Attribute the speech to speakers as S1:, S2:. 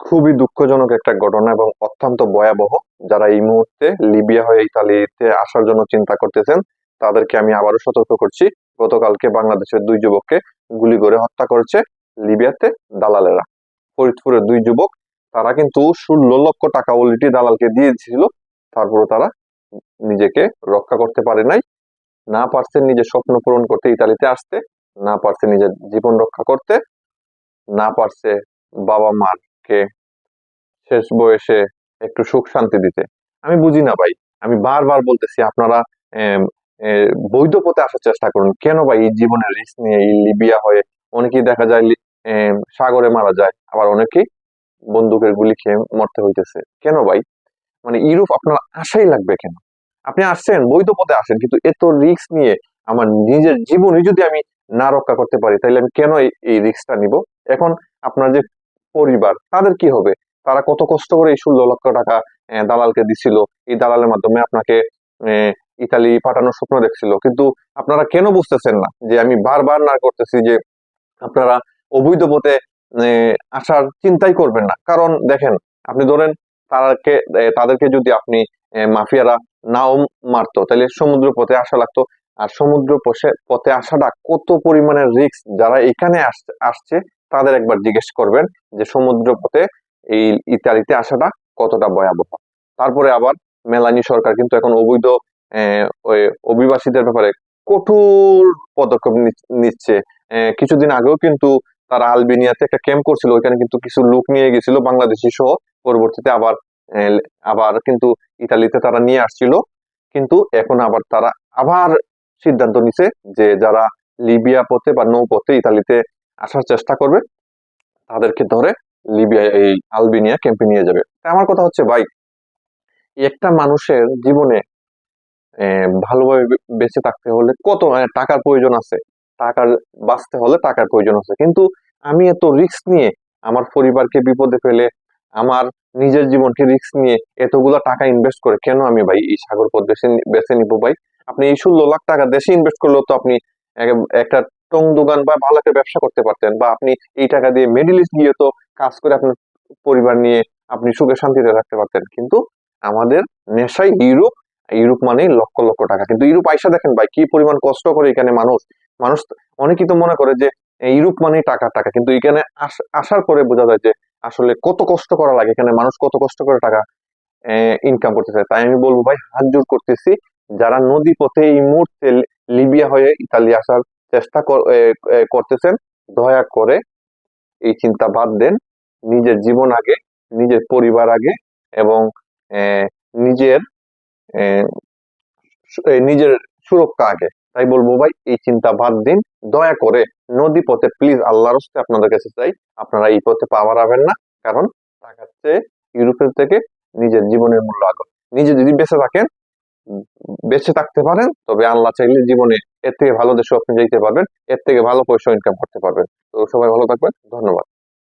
S1: খুবই দুঃখজনক একটা ঘটনা এবং অত্যন্ত ভয়াবহ। যারা এই মুহূর্তে লিবিয়া হয়ে ইতালিতে আসার জন্য চিন্তা করতেছেন, তাদেরকে আমি আবারও সতর্ক করছি। গতকালকে বাংলাদেশের দুই যুবককে গুলি করে হত্যা করেছে লিবিয়াতে দালালেরা। ফরিদপুরের দুই যুবক, তারা কিন্তু ষোলো লক্ষ টাকা অলরেডি দালালকে দিয়েছিল। তারপরে তারা নিজেকে রক্ষা করতে পারে নাই। না পারছে নিজের স্বপ্ন পূরণ করতে ইতালিতে আসতে, না পারছে নিজের জীবন রক্ষা করতে, না পারছে বাবা মাকে শেষ বয়সে একটু সুখ শান্তি দিতে। আমি বুঝি না ভাই। আমি বারবার বলতেছি, আপনারা বৈধ পথে আসার চেষ্টা করুন। কেন ভাই এই জীবনের রিস্ক নিয়ে, এই লিবিয়া হয়ে অনেকেই দেখা যায় সাগরে মারা যায়, আবার অনেকেই বন্দুকের গুলি খেয়ে মরতে হইতেছে। কেন ভাই? মানে ইউরোপ আপনার আশাই লাগবে কেন? আপনি আসছেন, বৈধ পথে আসেন, কিন্তু এত রিস্ক নিয়ে আমার নিজের জীবনই যদি আমি না রক্ষা করতে পারি তাহলে আমি কেন এই- রিস্কটা নিব? এখন আপনার যে পরিবার, তাদের কি হবে? তারা কত কষ্ট করে এই ষোলো লক্ষ টাকা দালালকে দিছিল। এই দালালের মাধ্যমে আপনাকে ইতালি পাঠানোর স্বপ্ন দেখছিল। কিন্তু আপনারা কেন বুঝতেছেন না যে আমি বারবার না করতেছি যে আপনারা অবৈধ পথে আসার চিন্তাই করবেন না? কারণ দেখেন, আপনি ধরেন তারাকে তাদেরকে যদি আপনি মাফিয়ারা নাও মারতো, তাহলে সমুদ্র পথে আসা লাগতো। আর সমুদ্র পথে আসাটা কত পরিমাণের রিস্ক যারা এখানে আসছে তাদের একবার জিজ্ঞেস করবেন যে সমুদ্র পথে এই ইতালিতে আসাটা কতটা ভয়াবহ। তারপরে আবার মেলানি সরকার কিন্তু এখন অবৈধ অভিবাসীদের ব্যাপারে কঠোর পদক্ষেপ নিচ- নিচ্ছে। কিছুদিন আগেও কিন্তু তারা আলবেনিয়াতে একটা ক্যাম্প করছিল, ওইখানে কিন্তু কিছু লোক নিয়ে গেছিল, বাংলাদেশি সহ। পরবর্তীতে আবার আবার কিন্তু ইতালিতে তারা নিয়ে আসছিল। কিন্তু এখন আবার তারা আবার সিদ্ধান্ত নিছে যে যারা লিবিয়া পথে বা নৌপথে ইতালিতে আসার চেষ্টা করবে তাদেরকে ধরে লিবিয়া এই আলবেনিয়া ক্যাম্পে নিয়ে যাবে। আমার কথা হচ্ছে ভাই একটা মানুষের জীবনে ভালোভাবে বেঁচে থাকতে হলে কত আহ, টাকার প্রয়োজন আছে। টাকার বাঁচতে হলে টাকার প্রয়োজন আছে। কিন্তু আমি এত রিস্ক নিয়ে আমার পরিবারকে বিপদে ফেলে আমার নিজের জীবনকে রিস্ক নিয়ে এতগুলা টাকা ইনভেস্ট করে কেন আমি ভাই এই সাগর পথ বেছে বেছে নিবো ভাই? আপনি এই ষোলো লাখ টাকা দেশে ইনভেস্ট করলেও তো আপনি একটা টং দোকান বা ভালো একটা ব্যবসা করতে পারতেন বা আপনি এই টাকা দিয়ে মিডিল ইস্ট গিয়ে তো কাজ করে আপনার পরিবার নিয়ে আপনি সুখে শান্তিতে থাকতে পারতেন। কিন্তু আমাদের নেশাই ইউরোপ ইউরোপ মানে লক্ষ লক্ষ টাকা। কিন্তু ইউরোপ আইসা দেখেন ভাই, কি পরিমাণ কষ্ট করে এখানে মানুষ। মানুষ অনেকেই তো মনে করে যে ইউরোপ মানে টাকা টাকা। কিন্তু এখানে আস- আসার পরে বোঝা যায় যে আসলে কত কষ্ট করা লাগে। এখানে মানুষ কত কষ্ট করে টাকা ইনকাম করতে চায়। তাই আমি বলব ভাই, হাত জোর করতেছি। যারা নদী পথে এই মুহূর্তে লিবিয়া হয়ে ইতালি আসার চেষ্টা করতেছেন। দয়া করে এই চিন্তা বাদ দেন। নিজের জীবন আগে, নিজের পরিবার আগে এবং নিজের নিজের সুরক্ষা আগে। তাই বলব ভাই, এই চিন্তা বাদ দিন। দয়া করে নদী পথে প্লিজ আল্লাহর হস্তে আপনাদের কাছে চাই, আপনারা এই পথে পা বাড়াবেন না। কারণ টাকার চেয়ে ইউরোপের থেকে নিজের জীবনের মূল্য আগে নিজে যদি বেঁচে থাকেন বেঁচে থাকতে পারেন, তবে আল্লাহ চাইলে জীবনে এর থেকে ভালো দেশে আপনি যেতে পারবেন, এর থেকে ভালো পয়সা ইনকাম করতে পারবেন। তো সবাই ভালো থাকবেন, ধন্যবাদ।